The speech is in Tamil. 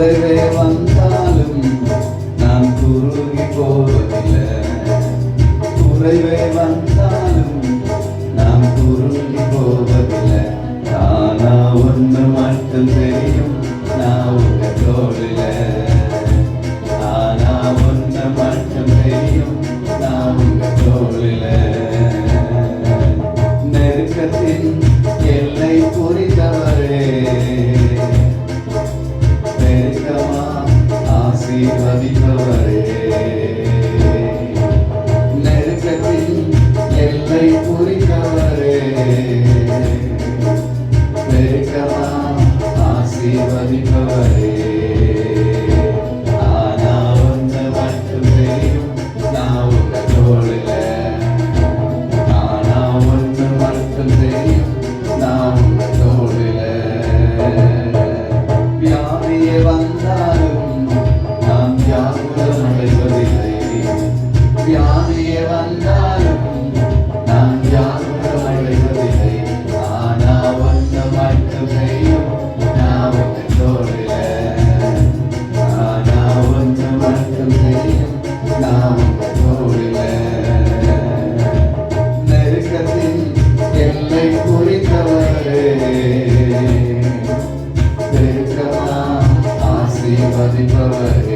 குறைவே வந்தாலும் நான் குறுகி போவதில்லை. குறைவே வந்தாலும் நாம் குறுகி போவதில்லை. ஆனா ஒன்று மட்டும் தெரியும் நான் உங்க தோழில ஆசீர்வதிப்பவரே நெருக்கத்தின் எல்லை புரிந்தவரே நெருக்கமா ஆசீர்வதிப்பவரே. ஆனா மட்டும் தெரியும் நான் உங்க தோளில நெருக்கத்தின் எல்லை குறித்தவரே நெருக்கமா ஆசீர்வதிப்பவரே